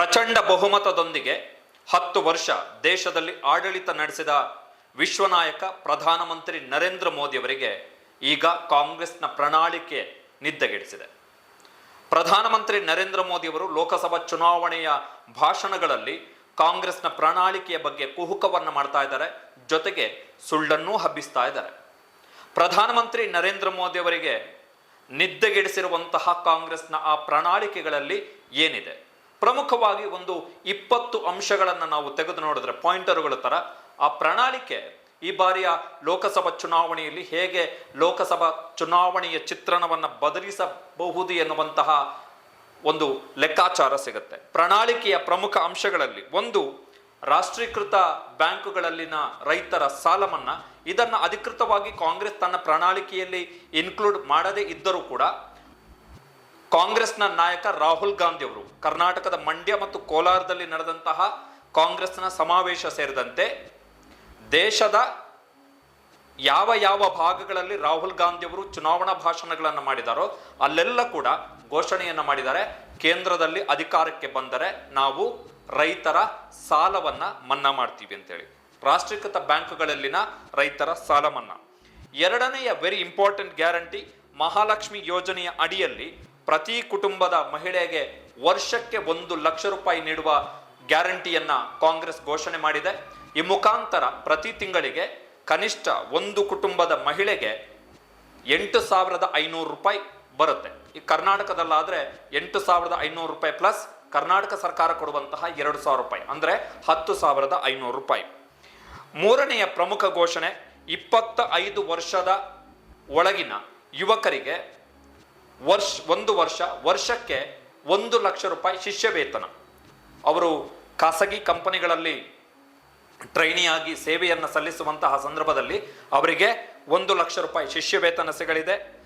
ಪ್ರಚಂಡ ಬಹುಮತದೊಂದಿಗೆ ಹತ್ತು ವರ್ಷ ದೇಶದಲ್ಲಿ ಆಡಳಿತ ನಡೆಸಿದ ವಿಶ್ವನಾಯಕ ಪ್ರಧಾನಮಂತ್ರಿ ನರೇಂದ್ರ ಮೋದಿಯವರಿಗೆ ಈಗ ಕಾಂಗ್ರೆಸ್ನ ಪ್ರಣಾಳಿಕೆ ನಿದ್ದೆಗೆಡಿಸಿದೆ. ಪ್ರಧಾನಮಂತ್ರಿ ನರೇಂದ್ರ ಮೋದಿಯವರು ಲೋಕಸಭಾ ಚುನಾವಣೆಯ ಭಾಷಣಗಳಲ್ಲಿ ಕಾಂಗ್ರೆಸ್ನ ಪ್ರಣಾಳಿಕೆಯ ಬಗ್ಗೆ ಕುಹುಕವನ್ನು ಮಾಡ್ತಾ ಇದ್ದಾರೆ, ಜೊತೆಗೆ ಸುಳ್ಳನ್ನೂ ಹಬ್ಬಿಸ್ತಾ ಇದ್ದಾರೆ. ಪ್ರಧಾನಮಂತ್ರಿ ನರೇಂದ್ರ ಮೋದಿಯವರಿಗೆ ನಿದ್ದೆಗೆಡಿಸಿರುವಂತಹ ಕಾಂಗ್ರೆಸ್ನ ಆ ಪ್ರಣಾಳಿಕೆಗಳಲ್ಲಿ ಏನಿದೆ? ಪ್ರಮುಖವಾಗಿ ಒಂದು ಇಪ್ಪತ್ತು ಅಂಶಗಳನ್ನು ನಾವು ತೆಗೆದು ನೋಡಿದ್ರೆ ಪಾಯಿಂಟರುಗಳ ಥರ ಆ ಪ್ರಣಾಳಿಕೆ ಈ ಬಾರಿಯ ಲೋಕಸಭಾ ಚುನಾವಣೆಯಲ್ಲಿ ಹೇಗೆ ಲೋಕಸಭಾ ಚುನಾವಣೆಯ ಚಿತ್ರಣವನ್ನು ಬದಲಿಸಬಹುದು ಎನ್ನುವಂತಹ ಒಂದು ಲೆಕ್ಕಾಚಾರ ಸಿಗುತ್ತೆ. ಪ್ರಣಾಳಿಕೆಯ ಪ್ರಮುಖ ಅಂಶಗಳಲ್ಲಿ ಒಂದು, ರಾಷ್ಟ್ರೀಕೃತ ಬ್ಯಾಂಕುಗಳಲ್ಲಿನ ರೈತರ ಸಾಲ ಮನ್ನಾ ಇದನ್ನು ಅಧಿಕೃತವಾಗಿ ಕಾಂಗ್ರೆಸ್ ತನ್ನ ಪ್ರಣಾಳಿಕೆಯಲ್ಲಿ ಇನ್ಕ್ಲೂಡ್ ಮಾಡದೇ ಇದ್ದರೂ ಕೂಡ ಕಾಂಗ್ರೆಸ್ನ ನಾಯಕ ರಾಹುಲ್ ಗಾಂಧಿ ಅವರು ಕರ್ನಾಟಕದ ಮಂಡ್ಯ ಮತ್ತು ಕೋಲಾರದಲ್ಲಿ ನಡೆದಂತಹ ಕಾಂಗ್ರೆಸ್ನ ಸಮಾವೇಶ ಸೇರಿದಂತೆ ದೇಶದ ಯಾವ ಯಾವ ಭಾಗಗಳಲ್ಲಿ ರಾಹುಲ್ ಗಾಂಧಿ ಅವರು ಚುನಾವಣಾ ಭಾಷಣಗಳನ್ನು ಮಾಡಿದಾರೋ ಅಲ್ಲೆಲ್ಲ ಕೂಡ ಘೋಷಣೆಯನ್ನು ಮಾಡಿದ್ದಾರೆ. ಕೇಂದ್ರದಲ್ಲಿ ಅಧಿಕಾರಕ್ಕೆ ಬಂದರೆ ನಾವು ರೈತರ ಸಾಲವನ್ನ ಮನ್ನಾ ಮಾಡ್ತೀವಿ ಅಂತೇಳಿ. ರಾಷ್ಟ್ರೀಕೃತ ಬ್ಯಾಂಕ್ಗಳಲ್ಲಿನ ರೈತರ ಸಾಲ ಮನ್ನಾ ಎರಡನೆಯ ವೆರಿ ಇಂಪಾರ್ಟೆಂಟ್ ಗ್ಯಾರಂಟಿ ಮಹಾಲಕ್ಷ್ಮಿ ಯೋಜನೆಯ ಅಡಿಯಲ್ಲಿ ಪ್ರತಿ ಕುಟುಂಬದ ಮಹಿಳೆಗೆ ವರ್ಷಕ್ಕೆ ಒಂದು ಲಕ್ಷ ರೂಪಾಯಿ ನೀಡುವ ಗ್ಯಾರಂಟಿಯನ್ನ ಕಾಂಗ್ರೆಸ್ ಘೋಷಣೆ ಮಾಡಿದೆ. ಈ ಮುಖಾಂತರ ಪ್ರತಿ ತಿಂಗಳಿಗೆ ಕನಿಷ್ಠ ಒಂದು ಕುಟುಂಬದ ಮಹಿಳೆಗೆ ಎಂಟು ಸಾವಿರದ ಐನೂರು ರೂಪಾಯಿ ಬರುತ್ತೆ. ಈ ಕರ್ನಾಟಕದಲ್ಲಾದ್ರೆ ಎಂಟು ಸಾವಿರದ ಐನೂರು ರೂಪಾಯಿ ಪ್ಲಸ್ ಕರ್ನಾಟಕ ಸರ್ಕಾರ ಕೊಡುವಂತಹ ಎರಡು ಸಾವಿರ ರೂಪಾಯಿ, ಅಂದ್ರೆ ಹತ್ತು ಸಾವಿರದ ಐನೂರು ರೂಪಾಯಿ. ಮೂರನೆಯ ಪ್ರಮುಖ ಘೋಷಣೆ ಇಪ್ಪತ್ತ ಐದು ವರ್ಷದ ಒಳಗಿನ ಯುವಕರಿಗೆ ವರ್ಷ, ಒಂದು ವರ್ಷ, ವರ್ಷಕ್ಕೆ ಒಂದು ಲಕ್ಷ ರೂಪಾಯಿ ಶಿಷ್ಯ ವೇತನ ಅವರು ಖಾಸಗಿ ಕಂಪನಿಗಳಲ್ಲಿ ಟ್ರೈನಿಯಾಗಿ ಸೇವೆಯನ್ನು ಸಲ್ಲಿಸುವಂತಹ ಸಂದರ್ಭದಲ್ಲಿ ಅವರಿಗೆ ಒಂದು ಲಕ್ಷ ರೂಪಾಯಿ ಶಿಷ್ಯ ವೇತನ ಸಿಗಲಿದೆ.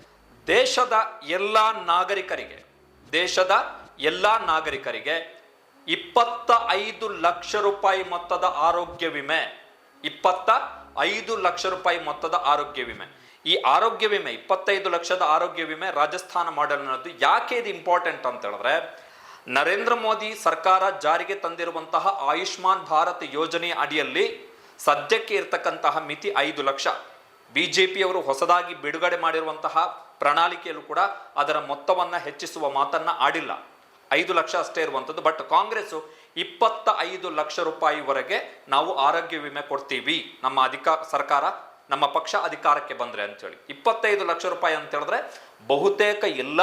ದೇಶದ ಎಲ್ಲ ನಾಗರಿಕರಿಗೆ, ದೇಶದ ಎಲ್ಲ ನಾಗರಿಕರಿಗೆ ಇಪ್ಪತ್ತ ಐದು ಲಕ್ಷ ರೂಪಾಯಿ ಮೊತ್ತದ ಆರೋಗ್ಯ ವಿಮೆ ಇಪ್ಪತ್ತ ಐದು ಲಕ್ಷ ರೂಪಾಯಿ ಮೊತ್ತದ ಆರೋಗ್ಯ ವಿಮೆ. ಈ ಆರೋಗ್ಯ ವಿಮೆ, ಇಪ್ಪತ್ತೈದು ಲಕ್ಷದ ಆರೋಗ್ಯ ವಿಮೆ ರಾಜಸ್ಥಾನ ಮಾಡೆಲ್ ಅನ್ನೋದು ಯಾಕೆ ಇದು ಇಂಪಾರ್ಟೆಂಟ್ ಅಂತ ಹೇಳಿದ್ರೆ, ನರೇಂದ್ರ ಮೋದಿ ಸರ್ಕಾರ ಜಾರಿಗೆ ತಂದಿರುವಂತಹ ಆಯುಷ್ಮಾನ್ ಭಾರತ್ ಯೋಜನೆ ಅಡಿಯಲ್ಲಿ ಸದ್ಯಕ್ಕೆ ಇರತಕ್ಕಂತಹ ಮಿತಿ ಐದು ಲಕ್ಷ. ಬಿಜೆಪಿಯವರು ಹೊಸದಾಗಿ ಬಿಡುಗಡೆ ಮಾಡಿರುವಂತಹ ಪ್ರಣಾಳಿಕೆಯಲ್ಲೂ ಕೂಡ ಅದರ ಮೊತ್ತವನ್ನು ಹೆಚ್ಚಿಸುವ ಮಾತನ್ನ ಆಡಿಲ್ಲ. ಐದು ಲಕ್ಷ ಅಷ್ಟೇ ಇರುವಂಥದ್ದು ಬಟ್ ಕಾಂಗ್ರೆಸ್ ಇಪ್ಪತ್ತ ಐದು ಲಕ್ಷ ರೂಪಾಯಿವರೆಗೆ ನಾವು ಆರೋಗ್ಯ ವಿಮೆ ಕೊಡ್ತೀವಿ. ನಮ್ಮ ಅಧಿಕಾರ ಸರ್ಕಾರ ನಮ್ಮ ಪಕ್ಷ ಅಧಿಕಾರಕ್ಕೆ ಬಂದರೆ ಅಂತೇಳಿ. ಇಪ್ಪತ್ತೈದು ಲಕ್ಷ ರೂಪಾಯಿ ಅಂತ ಹೇಳಿದ್ರೆ ಬಹುತೇಕ ಎಲ್ಲ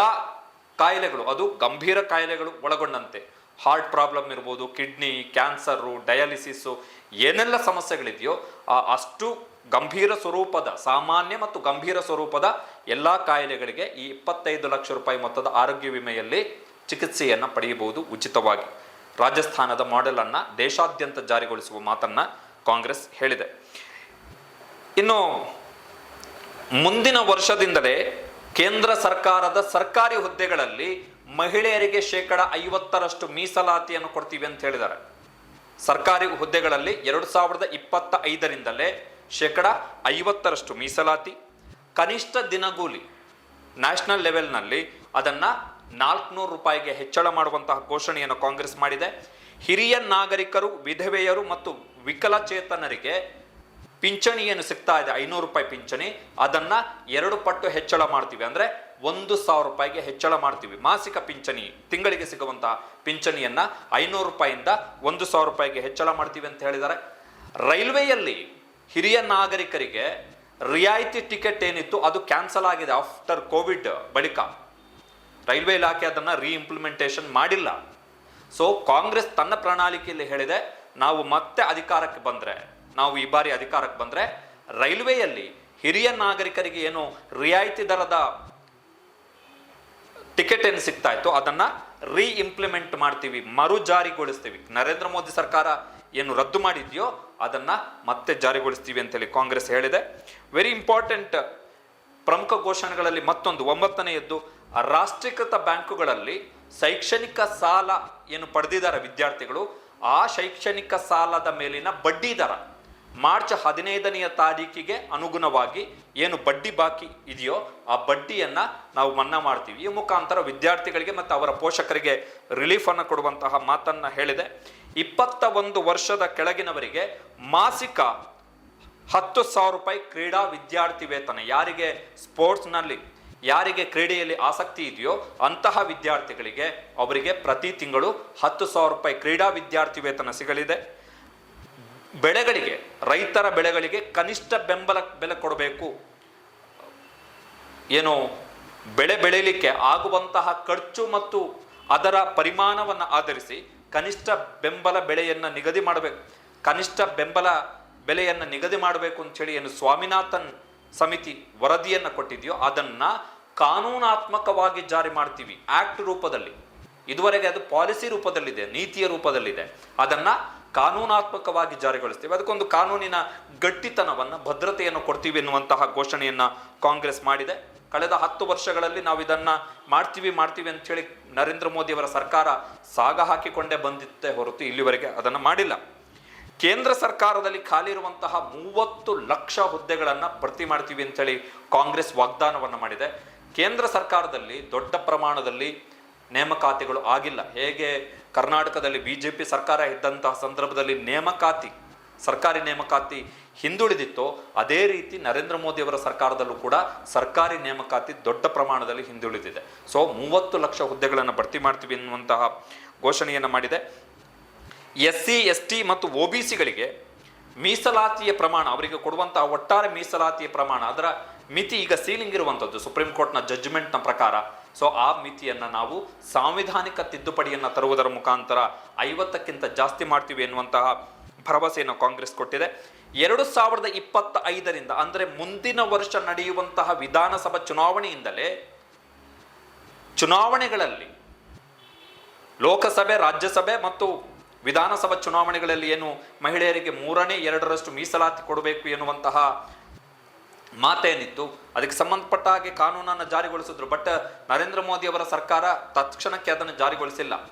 ಕಾಯಿಲೆಗಳು, ಅದು ಗಂಭೀರ ಕಾಯಿಲೆಗಳು ಒಳಗೊಂಡಂತೆ. ಹಾರ್ಟ್ ಪ್ರಾಬ್ಲಮ್ ಇರ್ಬೋದು, ಕಿಡ್ನಿ, ಕ್ಯಾನ್ಸರು, ಡಯಾಲಿಸಿಸು, ಏನೆಲ್ಲ ಸಮಸ್ಯೆಗಳಿದೆಯೋ ಆ ಅಷ್ಟು ಗಂಭೀರ ಸ್ವರೂಪದ, ಸಾಮಾನ್ಯ ಮತ್ತು ಗಂಭೀರ ಸ್ವರೂಪದ ಎಲ್ಲ ಕಾಯಿಲೆಗಳಿಗೆ ಈ ಇಪ್ಪತ್ತೈದು ಲಕ್ಷ ರೂಪಾಯಿ ಮೊತ್ತದ ಆರೋಗ್ಯ ವಿಮೆಯಲ್ಲಿ ಚಿಕಿತ್ಸೆಯನ್ನು ಪಡೆಯಬಹುದು ಉಚಿತವಾಗಿ. ರಾಜಸ್ಥಾನದ ಮಾಡೆಲನ್ನು ದೇಶಾದ್ಯಂತ ಜಾರಿಗೊಳಿಸುವ ಮಾತನ್ನ ಕಾಂಗ್ರೆಸ್ ಹೇಳಿದೆ. ಇನ್ನು ಮುಂದಿನ ವರ್ಷದಿಂದಲೇ ಕೇಂದ್ರ ಸರ್ಕಾರದ ಸರ್ಕಾರಿ ಹುದ್ದೆಗಳಲ್ಲಿ ಮಹಿಳೆಯರಿಗೆ ಶೇಕಡ ಐವತ್ತರಷ್ಟು ಮೀಸಲಾತಿಯನ್ನು ಕೊಡ್ತೀವಿ ಅಂತ ಹೇಳಿದ್ದಾರೆ. ಸರ್ಕಾರಿ ಹುದ್ದೆಗಳಲ್ಲಿ ಎರಡು ಸಾವಿರದ ಇಪ್ಪತ್ತ ಐದರಿಂದಲೇ ಶೇಕಡ ಐವತ್ತರಷ್ಟು ಮೀಸಲಾತಿ, ಕನಿಷ್ಠ ದಿನಗೂಲಿ ನ್ಯಾಷನಲ್ ಲೆವೆಲ್ನಲ್ಲಿ ಅದನ್ನು ನಾಲ್ಕುನೂರು ರೂಪಾಯಿಗೆ ಹೆಚ್ಚಳ ಮಾಡುವಂತಹ ಘೋಷಣೆಯನ್ನು ಕಾಂಗ್ರೆಸ್ ಮಾಡಿದೆ. ಹಿರಿಯ ನಾಗರಿಕರು, ವಿಧವೆಯರು ಮತ್ತು ವಿಕಲಚೇತನರಿಗೆ ಪಿಂಚಣಿ ಏನು ಸಿಗ್ತಾ ಇದೆ, ಐನೂರು ರೂಪಾಯಿ ಪಿಂಚಣಿ. ಅದನ್ನ ಎರಡು ಪಟ್ಟು ಹೆಚ್ಚಳ ಮಾಡ್ತೀವಿ. ಅಂದ್ರೆ ಒಂದು ಸಾವಿರ ರೂಪಾಯಿಗೆ ಹೆಚ್ಚಳ ಮಾಡ್ತೀವಿ. ಮಾಸಿಕ ಪಿಂಚಣಿ, ತಿಂಗಳಿಗೆ ಸಿಗುವಂತಹ ಪಿಂಚಣಿಯನ್ನ ಐನೂರು ರೂಪಾಯಿಯಿಂದ ಒಂದು ಸಾವಿರ ರೂಪಾಯಿಗೆ ಹೆಚ್ಚಳ ಮಾಡ್ತೀವಿ ಅಂತ ಹೇಳಿದ್ದಾರೆ. ರೈಲ್ವೆಯಲ್ಲಿ ಹಿರಿಯ ನಾಗರಿಕರಿಗೆ ರಿಯಾಯಿತಿ ಟಿಕೆಟ್ ಏನಿತ್ತು, ಅದು ಕ್ಯಾನ್ಸಲ್ ಆಗಿದೆ ಆಫ್ಟರ್ ಕೋವಿಡ್ ಬಳಿಕ. ರೈಲ್ವೆ ಇಲಾಖೆ ಅದನ್ನ ರೀಇಂಪ್ಲಿಮೆಂಟೇಷನ್ ಮಾಡಿಲ್ಲ. ಸೊ ಕಾಂಗ್ರೆಸ್ ತನ್ನ ಪ್ರಣಾಳಿಕೆಯಲ್ಲಿ ಹೇಳಿದೆ, ನಾವು ಮತ್ತೆ ಅಧಿಕಾರಕ್ಕೆ ಬಂದ್ರೆ ನಾವು ಈ ಬಾರಿ ಅಧಿಕಾರಕ್ಕೆ ಬಂದರೆ ರೈಲ್ವೆಯಲ್ಲಿ ಹಿರಿಯ ನಾಗರಿಕರಿಗೆ ಏನು ರಿಯಾಯಿತಿ ದರದ ಟಿಕೆಟ್ ಏನು ಸಿಗ್ತಾ ಇತ್ತು, ಅದನ್ನು ರೀ ಇಂಪ್ಲಿಮೆಂಟ್ ಮಾಡ್ತೀವಿ, ಮರು ಜಾರಿಗೊಳಿಸ್ತೀವಿ. ನರೇಂದ್ರ ಮೋದಿ ಸರ್ಕಾರ ಏನು ರದ್ದು ಮಾಡಿದೆಯೋ, ಅದನ್ನು ಮತ್ತೆ ಜಾರಿಗೊಳಿಸ್ತೀವಿ ಅಂತೇಳಿ ಕಾಂಗ್ರೆಸ್ ಹೇಳಿದೆ. ವೆರಿ ಇಂಪಾರ್ಟೆಂಟ್ ಪ್ರಮುಖ ಘೋಷಣೆಗಳಲ್ಲಿ ಮತ್ತೊಂದು, ಒಂಬತ್ತನೆಯದ್ದು, ರಾಷ್ಟ್ರೀಕೃತ ಬ್ಯಾಂಕುಗಳಲ್ಲಿ ಶೈಕ್ಷಣಿಕ ಸಾಲ ಏನು ಪಡೆದಿದ್ದಾರೆ ವಿದ್ಯಾರ್ಥಿಗಳು, ಆ ಶೈಕ್ಷಣಿಕ ಸಾಲದ ಮೇಲಿನ ಬಡ್ಡಿ ದರ. ಮಾರ್ಚ್ ಹದಿನೈದನೆಯ ತಾರೀಕಿಗೆ ಅನುಗುಣವಾಗಿ ಏನು ಬಡ್ಡಿ ಬಾಕಿ ಇದೆಯೋ ಆ ಬಡ್ಡಿಯನ್ನು ನಾವು ಮನ್ನಾ ಮಾಡ್ತೀವಿ. ಈ ಮುಖಾಂತರ ವಿದ್ಯಾರ್ಥಿಗಳಿಗೆ ಮತ್ತು ಅವರ ಪೋಷಕರಿಗೆ ರಿಲೀಫ್ ಅನ್ನು ಕೊಡುವಂತಹ ಮಾತನ್ನು ಹೇಳಿದೆ. ಇಪ್ಪತ್ತ ಒಂದು ವರ್ಷದ ಕೆಳಗಿನವರಿಗೆ ಮಾಸಿಕ ಹತ್ತು ಸಾವಿರ ರೂಪಾಯಿ ಕ್ರೀಡಾ ವಿದ್ಯಾರ್ಥಿ ವೇತನ. ಯಾರಿಗೆ ಸ್ಪೋರ್ಟ್ಸ್ನಲ್ಲಿ ಯಾರಿಗೆ ಕ್ರೀಡೆಯಲ್ಲಿ ಆಸಕ್ತಿ ಇದೆಯೋ ಅಂತಹ ವಿದ್ಯಾರ್ಥಿಗಳಿಗೆ ಅವರಿಗೆ ಪ್ರತಿ ತಿಂಗಳು ಹತ್ತು ಸಾವಿರ ರೂಪಾಯಿ ಕ್ರೀಡಾ ವಿದ್ಯಾರ್ಥಿ ವೇತನ ಸಿಗಲಿದೆ. ಬೆಳೆಗಳಿಗೆ, ರೈತರ ಬೆಳೆಗಳಿಗೆ ಕನಿಷ್ಠ ಬೆಂಬಲ, ಬೆಲೆ ಕೊಡಬೇಕು. ಏನು, ಬೆಳೆ ಬೆಳೆಯಲಿಕ್ಕೆ ಆಗುವಂತಹ ಖರ್ಚು ಮತ್ತು ಅದರ ಪರಿಮಾಣವನ್ನು ಆಧರಿಸಿ ಕನಿಷ್ಠ ಬೆಂಬಲ ಬೆಲೆಯನ್ನು ನಿಗದಿ ಮಾಡಬೇಕು. ಕನಿಷ್ಠ ಬೆಂಬಲ ಬೆಲೆಯನ್ನು ನಿಗದಿ ಮಾಡಬೇಕು ಅಂಥೇಳಿ ಏನು ಸ್ವಾಮಿನಾಥನ್ ಸಮಿತಿ ವರದಿಯನ್ನು ಕೊಟ್ಟಿದೆಯೋ, ಅದನ್ನು ಕಾನೂನಾತ್ಮಕವಾಗಿ ಜಾರಿ ಮಾಡ್ತೀವಿ. ಆ್ಯಕ್ಟ್ ರೂಪದಲ್ಲಿ. ಇದುವರೆಗೆ ಅದು ಪಾಲಿಸಿ ರೂಪದಲ್ಲಿದೆ, ನೀತಿಯ ರೂಪದಲ್ಲಿದೆ. ಅದನ್ನ ಕಾನೂನಾತ್ಮಕವಾಗಿ ಜಾರಿಗೊಳಿಸ್ತೀವಿ. ಅದಕ್ಕೊಂದು ಕಾನೂನಿನ ಗಟ್ಟಿತನವನ್ನು, ಭದ್ರತೆಯನ್ನು ಕೊಡ್ತೀವಿ ಎನ್ನುವಂತಹ ಘೋಷಣೆಯನ್ನು ಕಾಂಗ್ರೆಸ್ ಮಾಡಿದೆ. ಕಳೆದ ಹತ್ತು ವರ್ಷಗಳಲ್ಲಿ ನಾವು ಇದನ್ನ ಮಾಡ್ತೀವಿ ಮಾಡ್ತೀವಿ ಅಂತ ಹೇಳಿ ನರೇಂದ್ರ ಮೋದಿಯವರ ಸರ್ಕಾರ ಸಾಗ ಹಾಕಿಕೊಂಡೇ ಬಂದಿತ್ತೆ ಹೊರತು ಇಲ್ಲಿವರೆಗೆ ಅದನ್ನು ಮಾಡಿಲ್ಲ. ಕೇಂದ್ರ ಸರ್ಕಾರದಲ್ಲಿ ಖಾಲಿ ಇರುವಂತಹ ಮೂವತ್ತು ಲಕ್ಷ ಹುದ್ದೆಗಳನ್ನು ಭರ್ತಿ ಮಾಡ್ತೀವಿ ಅಂತೇಳಿ ಕಾಂಗ್ರೆಸ್ ವಾಗ್ದಾನವನ್ನು ಮಾಡಿದೆ. ಕೇಂದ್ರ ಸರ್ಕಾರದಲ್ಲಿ ದೊಡ್ಡ ಪ್ರಮಾಣದಲ್ಲಿ ನೇಮಕಾತಿಗಳು ಆಗಿಲ್ಲ. ಹೇಗೆ ಕರ್ನಾಟಕದಲ್ಲಿ ಬಿ ಜೆ ಪಿ ಸರ್ಕಾರ ಇದ್ದಂತಹ ಸಂದರ್ಭದಲ್ಲಿ ನೇಮಕಾತಿ, ಸರ್ಕಾರಿ ನೇಮಕಾತಿ ಹಿಂದುಳಿದಿತ್ತೋ, ಅದೇ ರೀತಿ ನರೇಂದ್ರ ಮೋದಿಯವರ ಸರ್ಕಾರದಲ್ಲೂ ಕೂಡ ಸರ್ಕಾರಿ ನೇಮಕಾತಿ ದೊಡ್ಡ ಪ್ರಮಾಣದಲ್ಲಿ ಹಿಂದುಳಿದಿದೆ. ಸೊ ಮೂವತ್ತು ಲಕ್ಷ ಹುದ್ದೆಗಳನ್ನು ಭರ್ತಿ ಮಾಡ್ತೀವಿ ಎನ್ನುವಂತಹ ಘೋಷಣೆಯನ್ನು ಮಾಡಿದೆ. ಎಸ್ ಸಿ ಎಸ್ ಟಿ ಮತ್ತು ಒ ಬಿ ಸಿಗಳಿಗೆ ಮೀಸಲಾತಿಯ ಪ್ರಮಾಣ, ಅವರಿಗೆ ಕೊಡುವಂತಹ ಒಟ್ಟಾರೆ ಮೀಸಲಾತಿಯ ಪ್ರಮಾಣ, ಅದರ ಮಿತಿ ಈಗ ಸೀಲಿಂಗ್ ಇರುವಂಥದ್ದು ಸುಪ್ರೀಂ ಕೋರ್ಟ್ನ ಜಡ್ಜ್ಮೆಂಟ್ನ ಪ್ರಕಾರ. ಸೊ ಆ ಮಿತಿಯನ್ನು ನಾವು ಸಾಂವಿಧಾನಿಕ ತಿದ್ದುಪಡಿಯನ್ನು ತರುವುದರ ಮುಖಾಂತರ ಐವತ್ತಕ್ಕಿಂತ ಜಾಸ್ತಿ ಮಾಡ್ತೀವಿ ಎನ್ನುವಂತಹ ಭರವಸೆಯನ್ನು ಕಾಂಗ್ರೆಸ್ ಕೊಟ್ಟಿದೆ. ಎರಡು ಸಾವಿರದ ಇಪ್ಪತ್ತ ಐದರಿಂದ ಅಂದರೆ ಮುಂದಿನ ವರ್ಷ ನಡೆಯುವಂತಹ ವಿಧಾನಸಭಾ ಚುನಾವಣೆಯಿಂದಲೇ ಚುನಾವಣೆಗಳಲ್ಲಿ ಲೋಕಸಭೆ, ರಾಜ್ಯಸಭೆ ಮತ್ತು ವಿಧಾನಸಭಾ ಚುನಾವಣೆಗಳಲ್ಲಿ ಏನು ಮಹಿಳೆಯರಿಗೆ ಮೂರನೇ, ಎರಡರಷ್ಟು ಮೀಸಲಾತಿ ಕೊಡಬೇಕು ಎನ್ನುವಂತಹ ಮಾತೇನಿತ್ತು. ಅದಕ್ಕೆ ಸಂಬಂಧಪಟ್ಟ ಹಾಗೆ ಕಾನೂನನ್ನು ಜಾರಿಗೊಳಿಸಿದ್ರು. ಬಟ್ ನರೇಂದ್ರ ಮೋದಿ ಅವರ ಸರ್ಕಾರ ತತ್ಕ್ಷಣಕ್ಕೆ ಅದನ್ನು ಜಾರಿಗೊಳಿಸಿಲ್ಲ.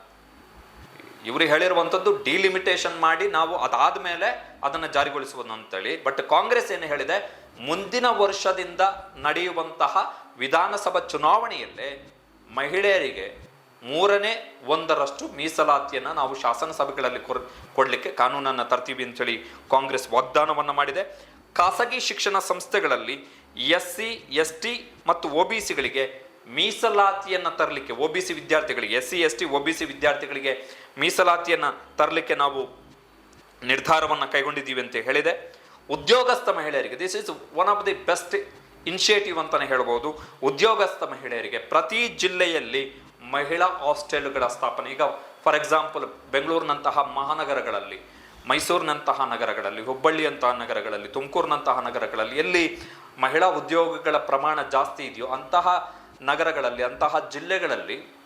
ಇವರು ಹೇಳಿರುವಂಥದ್ದು ಡಿಲಿಮಿಟೇಷನ್ ಮಾಡಿ ನಾವು ಅದಾದ ಮೇಲೆ ಅದನ್ನು ಜಾರಿಗೊಳಿಸುವುದು ಅಂತೇಳಿ. ಬಟ್ ಕಾಂಗ್ರೆಸ್ ಏನು ಹೇಳಿದೆ? ಮುಂದಿನ ವರ್ಷದಿಂದ ನಡೆಯುವಂತಹ ವಿಧಾನಸಭಾ ಚುನಾವಣೆಯಲ್ಲಿ ಮಹಿಳೆಯರಿಗೆ ಮೂರನೇ ಒಂದರಷ್ಟು ಮೀಸಲಾತಿಯನ್ನು ನಾವು ಶಾಸನಸಭೆಗಳಲ್ಲಿ ಕೊರ್ ಕೊಡಲಿಕ್ಕೆ ಕಾನೂನನ್ನು ತರ್ತೀವಿ ಅಂತೇಳಿ ಕಾಂಗ್ರೆಸ್ ವಾಗ್ದಾನವನ್ನು ಮಾಡಿದೆ. ಖಾಸಗಿ ಶಿಕ್ಷಣ ಸಂಸ್ಥೆಗಳಲ್ಲಿ ಎಸ್ ಸಿ ಎಸ್ ಟಿ ಮತ್ತು ಒ ಬಿ ಸಿಗಳಿಗೆ ಮೀಸಲಾತಿಯನ್ನು ತರಲಿಕ್ಕೆ ಒ ಬಿ ಸಿ ವಿದ್ಯಾರ್ಥಿಗಳಿಗೆ S C S T O B C ವಿದ್ಯಾರ್ಥಿಗಳಿಗೆ ಮೀಸಲಾತಿಯನ್ನು ತರಲಿಕ್ಕೆ ನಾವು ನಿರ್ಧಾರವನ್ನು ಕೈಗೊಂಡಿದ್ದೀವಿ ಅಂತ ಹೇಳಿದೆ. ಉದ್ಯೋಗಸ್ಥ ಮಹಿಳೆಯರಿಗೆ this is one of the best initiative ಅಂತಲೇ ಹೇಳ್ಬೋದು. ಉದ್ಯೋಗಸ್ಥ ಮಹಿಳೆಯರಿಗೆ ಪ್ರತಿ ಜಿಲ್ಲೆಯಲ್ಲಿ ಮಹಿಳಾ ಹಾಸ್ಟೆಲ್ಗಳ ಸ್ಥಾಪನೆ. ಈಗ ಫಾರ್ ಎಕ್ಸಾಂಪಲ್ ಬೆಂಗಳೂರಿನಂತಹ ಮಹಾನಗರಗಳಲ್ಲಿ ಮೈಸೂರಿನಂತಹ ನಗರಗಳಲ್ಲಿ, ಹುಬ್ಬಳ್ಳಿಯಂತಹ ನಗರಗಳಲ್ಲಿ, ತುಮಕೂರಿನಂತಹ ನಗರಗಳಲ್ಲಿ ಎಲ್ಲಿ ಮಹಿಳಾ ಉದ್ಯೋಗಗಳ ಪ್ರಮಾಣ ಜಾಸ್ತಿ ಇದೆಯೋ ಅಂತಹ ನಗರಗಳಲ್ಲಿ, ಅಂತಹ ಜಿಲ್ಲೆಗಳಲ್ಲಿ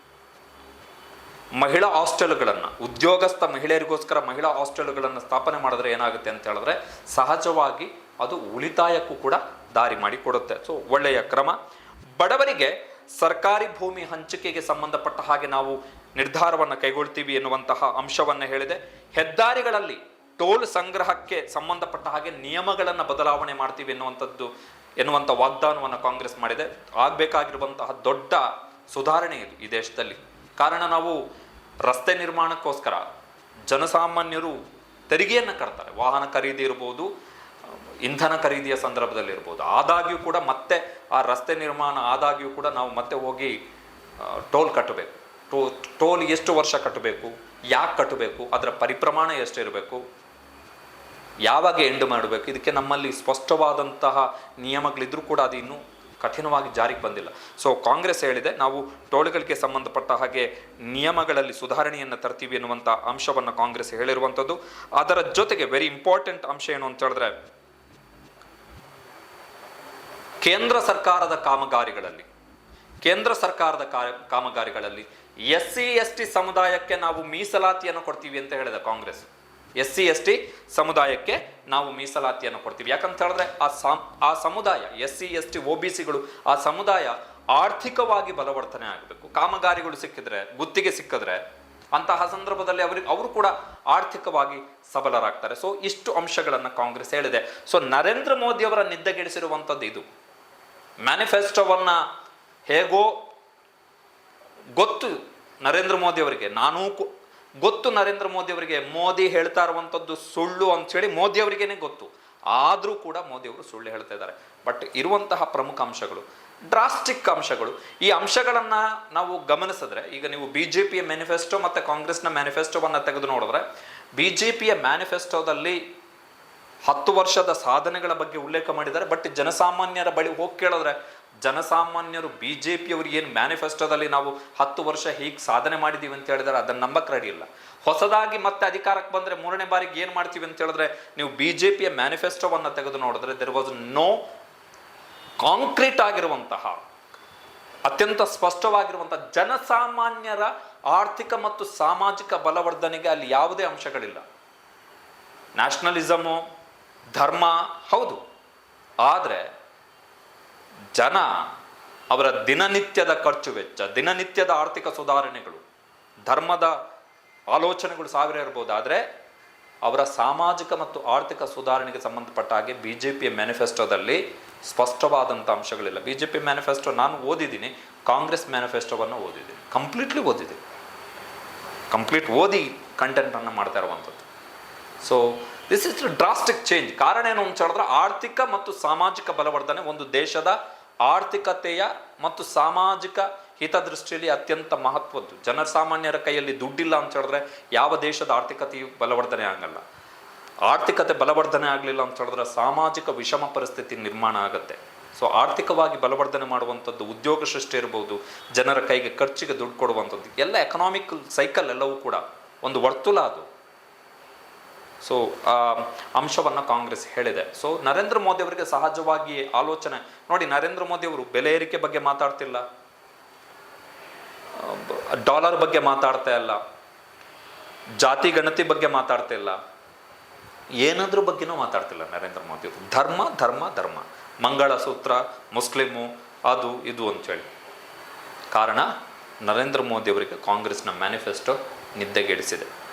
ಮಹಿಳಾ ಹಾಸ್ಟೆಲ್ಗಳನ್ನು, ಉದ್ಯೋಗಸ್ಥ ಮಹಿಳೆಯರಿಗೋಸ್ಕರ ಮಹಿಳಾ ಹಾಸ್ಟೆಲ್ಗಳನ್ನು ಸ್ಥಾಪನೆ ಮಾಡಿದ್ರೆ ಏನಾಗುತ್ತೆ ಅಂತ ಹೇಳಿದ್ರೆ ಸಹಜವಾಗಿ ಅದು ಉಳಿತಾಯಕ್ಕೂ ಕೂಡ ದಾರಿ ಮಾಡಿಕೊಡುತ್ತೆ. ಸೊ, ಒಳ್ಳೆಯ ಕ್ರಮ. ಬಡವರಿಗೆ ಸರ್ಕಾರಿ ಭೂಮಿ ಹಂಚಿಕೆಗೆ ಸಂಬಂಧಪಟ್ಟ ಹಾಗೆ ನಾವು ನಿರ್ಧಾರವನ್ನು ಕೈಗೊಳ್ತೀವಿ ಎನ್ನುವಂತಹ ಅಂಶವನ್ನು ಹೇಳಿದೆ. ಹೆದ್ದಾರಿಗಳಲ್ಲಿ ಟೋಲ್ ಸಂಗ್ರಹಕ್ಕೆ ಸಂಬಂಧಪಟ್ಟ ಹಾಗೆ ನಿಯಮಗಳನ್ನು ಬದಲಾವಣೆ ಮಾಡ್ತೀವಿ ಎನ್ನುವಂಥದ್ದು, ಎನ್ನುವಂಥ ವಾಗ್ದಾನವನ್ನು ಕಾಂಗ್ರೆಸ್ ಮಾಡಿದೆ. ಆಗಬೇಕಾಗಿರುವಂತಹ ದೊಡ್ಡ ಸುಧಾರಣೆ ಇದು ಈ ದೇಶದಲ್ಲಿ. ಕಾರಣ ನಾವು ರಸ್ತೆ ನಿರ್ಮಾಣಕ್ಕೋಸ್ಕರ ಜನಸಾಮಾನ್ಯರು ತೆರಿಗೆಯನ್ನು ಕಟ್ತಾರೆ. ವಾಹನ ಖರೀದಿ ಇರ್ಬೋದು ಇಂಧನ ಖರೀದಿಯ ಸಂದರ್ಭದಲ್ಲಿ ಇರ್ಬೋದು ಆದಾಗ್ಯೂ ಕೂಡ ಮತ್ತೆ ಆ ರಸ್ತೆ ನಿರ್ಮಾಣ ಆದಾಗ್ಯೂ ಕೂಡ ನಾವು ಮತ್ತೆ ಹೋಗಿ ಟೋಲ್ ಕಟ್ಟಬೇಕು. ಟೋ, ಟೋಲ್ ಎಷ್ಟು ವರ್ಷ ಕಟ್ಟಬೇಕು? ಯಾಕೆ ಕಟ್ಟಬೇಕು? ಅದರ ಪರಿಪ್ರಮಾಣ ಎಷ್ಟಿರಬೇಕು? ಯಾವಾಗ ಎಂಡ್ ಮಾಡಬೇಕು? ಇದಕ್ಕೆ ನಮ್ಮಲ್ಲಿ ಸ್ಪಷ್ಟವಾದಂತಹ ನಿಯಮಗಳಿದ್ರೂ ಕೂಡ ಅದು ಇನ್ನೂ ಕಠಿಣವಾಗಿ ಜಾರಿಗೆ ಬಂದಿಲ್ಲ. ಸೊ ಕಾಂಗ್ರೆಸ್ ಹೇಳಿದೆ, ನಾವು ಟೋಲ್ಗಳಿಗೆ ಸಂಬಂಧಪಟ್ಟ ಹಾಗೆ ನಿಯಮಗಳಲ್ಲಿ ಸುಧಾರಣೆಯನ್ನು ತರ್ತೀವಿ ಎನ್ನುವಂಥ ಅಂಶವನ್ನು ಕಾಂಗ್ರೆಸ್ ಹೇಳಿರುವಂಥದ್ದು. ಅದರ ಜೊತೆಗೆ ವೆರಿ ಇಂಪಾರ್ಟೆಂಟ್ ಅಂಶ ಏನು ಅಂತ ಹೇಳಿದ್ರೆ, ಕೇಂದ್ರ ಸರ್ಕಾರದ ಕಾಮಗಾರಿಗಳಲ್ಲಿ, ಕೇಂದ್ರ ಸರ್ಕಾರದ ಕಾಮಗಾರಿಗಳಲ್ಲಿ ಎಸ್ ಸಿ ಎಸ್ ಟಿ ಸಮುದಾಯಕ್ಕೆ ನಾವು ಮೀಸಲಾತಿಯನ್ನು ಕೊಡ್ತೀವಿ ಅಂತ ಹೇಳಿದೆ Congress. S C S T ಸಮುದಾಯಕ್ಕೆ ನಾವು ಮೀಸಲಾತಿಯನ್ನು ಕೊಡ್ತೀವಿ. ಯಾಕಂತ ಹೇಳಿದ್ರೆ ಆ ಸಮ, ಆ ಸಮುದಾಯ S C S T O B ಸಿಗಳು ಆ ಸಮುದಾಯ ಆರ್ಥಿಕವಾಗಿ ಬಲವರ್ತನೆ ಆಗಬೇಕು. ಕಾಮಗಾರಿಗಳು ಸಿಕ್ಕಿದ್ರೆ, ಗುತ್ತಿಗೆ ಸಿಕ್ಕಿದ್ರೆ ಅಂತಹ ಸಂದರ್ಭದಲ್ಲಿ ಅವರಿಗೆ ಅವರು ಕೂಡ ಆರ್ಥಿಕವಾಗಿ ಸಬಲರಾಗ್ತಾರೆ. ಸೊ ಇಷ್ಟು ಅಂಶಗಳನ್ನು ಕಾಂಗ್ರೆಸ್ ಹೇಳಿದೆ. ಸೊ ನರೇಂದ್ರ ಮೋದಿ ಅವರ ನಿದ್ದೆಗೆಡಿಸಿರುವಂಥದ್ದು ಇದು. ಮ್ಯಾನಿಫೆಸ್ಟೋವನ್ನ ಹೇಗೋ ಗೊತ್ತು ನರೇಂದ್ರ ಮೋದಿ ಅವರಿಗೆ. ನಾನೂ ಗೊತ್ತು ನರೇಂದ್ರ ಮೋದಿ ಅವರಿಗೆ. ಮೋದಿ ಹೇಳ್ತಾ ಇರುವಂಥದ್ದು ಸುಳ್ಳು ಅಂತೇಳಿ ಮೋದಿ ಅವರಿಗೇನೆ ಗೊತ್ತು. ಆದರೂ ಕೂಡ ಮೋದಿ ಅವರು ಸುಳ್ಳು ಹೇಳ್ತಾ ಇದ್ದಾರೆ. ಬಟ್ ಇರುವಂತಹ ಪ್ರಮುಖ ಅಂಶಗಳು, ಡ್ರಾಸ್ಟಿಕ್ ಅಂಶಗಳು, ಈ ಅಂಶಗಳನ್ನು ನಾವು ಗಮನಿಸಿದ್ರೆ, ಈಗ ನೀವು ಬಿ ಜೆ ಪಿಯ ಮ್ಯಾನಿಫೆಸ್ಟೋ ಮತ್ತು ಕಾಂಗ್ರೆಸ್ನ ಮ್ಯಾನಿಫೆಸ್ಟೋವನ್ನು ತೆಗೆದು ನೋಡಿದ್ರೆ ಬಿ ಜೆ ಪಿಯ ಮ್ಯಾನಿಫೆಸ್ಟೋದಲ್ಲಿ ಹತ್ತು ವರ್ಷದ ಸಾಧನೆಗಳ ಬಗ್ಗೆ ಉಲ್ಲೇಖ ಮಾಡಿದ್ದಾರೆ. ಬಟ್ ಜನಸಾಮಾನ್ಯರ ಬಳಿ ಹೋಗಿ ಕೇಳಿದ್ರೆ ಜನಸಾಮಾನ್ಯರು ಬಿ ಜೆ ಪಿಯವ್ರಿಗೆ ಏನು ಮ್ಯಾನಿಫೆಸ್ಟೋದಲ್ಲಿ ನಾವು ಹತ್ತು ವರ್ಷ ಹೀಗೆ ಸಾಧನೆ ಮಾಡಿದ್ದೀವಿ ಅಂತ ಹೇಳಿದ್ರೆ ಅದನ್ನು ನಂಬಕ್ಕೆ ರೆಡಿ ಇಲ್ಲ. ಹೊಸದಾಗಿ ಮತ್ತೆ ಅಧಿಕಾರಕ್ಕೆ ಬಂದರೆ ಮೂರನೇ ಬಾರಿಗೆ ಏನು ಮಾಡ್ತೀವಿ ಅಂತ ಹೇಳಿದ್ರೆ ನೀವು ಬಿ ಜೆ ಪಿಯ ಮ್ಯಾನಿಫೆಸ್ಟೋವನ್ನು ತೆಗೆದು ನೋಡಿದ್ರೆ ದೆರ್ ವಾಸ್ ನೋ ಕಾಂಕ್ರೀಟ್ ಆಗಿರುವಂತಹ, ಅತ್ಯಂತ ಸ್ಪಷ್ಟವಾಗಿರುವಂಥ ಜನಸಾಮಾನ್ಯರ ಆರ್ಥಿಕ ಮತ್ತು ಸಾಮಾಜಿಕ ಬಲವರ್ಧನೆಗೆ ಅಲ್ಲಿ ಯಾವುದೇ ಅಂಶಗಳಿಲ್ಲ. ನ್ಯಾಷನಲಿಸಮು ಧರ್ಮ, ಹೌದು. ಆದರೆ ಜನ ಅವರ ದಿನನಿತ್ಯದ ಖರ್ಚು ವೆಚ್ಚ, ದಿನನಿತ್ಯದ ಆರ್ಥಿಕ ಸುಧಾರಣೆಗಳು, ಧರ್ಮದ ಆಲೋಚನೆಗಳು ಸಾವಿರ ಇರ್ಬೋದು. ಆದರೆ ಅವರ ಸಾಮಾಜಿಕ ಮತ್ತು ಆರ್ಥಿಕ ಸುಧಾರಣೆಗೆ ಸಂಬಂಧಪಟ್ಟ ಹಾಗೆ ಬಿ ಜೆ ಪಿಯ ಮ್ಯಾನಿಫೆಸ್ಟೋದಲ್ಲಿ ಸ್ಪಷ್ಟವಾದಂಥ ಅಂಶಗಳಿಲ್ಲ. ಬಿ ಜೆ ಪಿ ಮ್ಯಾನಿಫೆಸ್ಟೋ ನಾನು ಓದಿದ್ದೀನಿ, ಕಾಂಗ್ರೆಸ್ ಮ್ಯಾನಿಫೆಸ್ಟೋವನ್ನು ಓದಿದ್ದೀನಿ. ಕಂಪ್ಲೀಟ್ಲಿ ಓದಿದ್ದೀನಿ. ಕಂಪ್ಲೀಟ್ ಓದಿ ಕಂಟೆಂಟನ್ನು ಮಾಡ್ತಾ ಇರುವಂಥದ್ದು. So this is drastic change ಕಾರಣ ಏನು ಅಂತ ಹೇಳಿದ್ರೆ ಆರ್ಥಿಕ ಮತ್ತು ಸಾಮಾಜಿಕ ಬಲವರ್ಧನೆ ಒಂದು ದೇಶದ ಆರ್ಥಿಕತೆಯ ಮತ್ತು ಸಾಮಾಜಿಕ ಹಿತದೃಷ್ಟಿಯಲ್ಲಿ ಅತ್ಯಂತ ಮಹತ್ವದ್ದು. ಜನಸಾಮಾನ್ಯರ ಕೈಯಲ್ಲಿ ದುಡ್ಡಿಲ್ಲ ಅಂತ ಹೇಳಿದ್ರೆ ಯಾವ ದೇಶದ ಆರ್ಥಿಕತೆಯು ಬಲವರ್ಧನೆ ಆಗಲ್ಲ. ಆರ್ಥಿಕತೆ ಬಲವರ್ಧನೆ ಆಗಲಿಲ್ಲ ಅಂತ ಹೇಳಿದ್ರೆ ಸಾಮಾಜಿಕ ವಿಷಮ ಪರಿಸ್ಥಿತಿ ನಿರ್ಮಾಣ ಆಗುತ್ತೆ. ಸೊ ಆರ್ಥಿಕವಾಗಿ ಬಲವರ್ಧನೆ ಮಾಡುವಂಥದ್ದು ಉದ್ಯೋಗ ಸೃಷ್ಟಿ ಇರ್ಬೋದು, ಜನರ ಕೈಗೆ ಖರ್ಚಿಗೆ ದುಡ್ಡು ಕೊಡುವಂಥದ್ದು, ಎಲ್ಲ ಎಕನಾಮಿಕ್ ಸೈಕಲ್ ಎಲ್ಲವೂ ಕೂಡ ಒಂದು ವರ್ತುಲ ಅದು. ಸೊ ಆ ಅಂಶವನ್ನು ಕಾಂಗ್ರೆಸ್ ಹೇಳಿದೆ. ಸೊ ನರೇಂದ್ರ ಮೋದಿ ಅವರಿಗೆ ಸಹಜವಾಗಿ ಆಲೋಚನೆ. ನೋಡಿ, ನರೇಂದ್ರ ಮೋದಿ ಅವರು ಬೆಲೆ ಏರಿಕೆ ಬಗ್ಗೆ ಮಾತಾಡ್ತಿಲ್ಲ. ಡಾಲರ್ ಬಗ್ಗೆ ಮಾತಾಡ್ತಾ ಇಲ್ಲ. ಜಾತಿ ಗಣತಿ ಬಗ್ಗೆ ಮಾತಾಡ್ತಾ ಇಲ್ಲ. ಏನಾದ್ರ ಬಗ್ಗೆನೂ ಮಾತಾಡ್ತಿಲ್ಲ ನರೇಂದ್ರ ಮೋದಿ ಅವರು. ಧರ್ಮ ಧರ್ಮ ಧರ್ಮ. ಮಂಗಳಸೂತ್ರ ಮುಸ್ಲಿಮು, ಅದು, ಇದು ಅಂತೇಳಿ ಕಾರಣ, ನರೇಂದ್ರ ಮೋದಿ ಅವರಿಗೆ ಕಾಂಗ್ರೆಸ್ನ ಮ್ಯಾನಿಫೆಸ್ಟೋ ನಿದ್ದೆಗೆಡಿಸಿದೆ.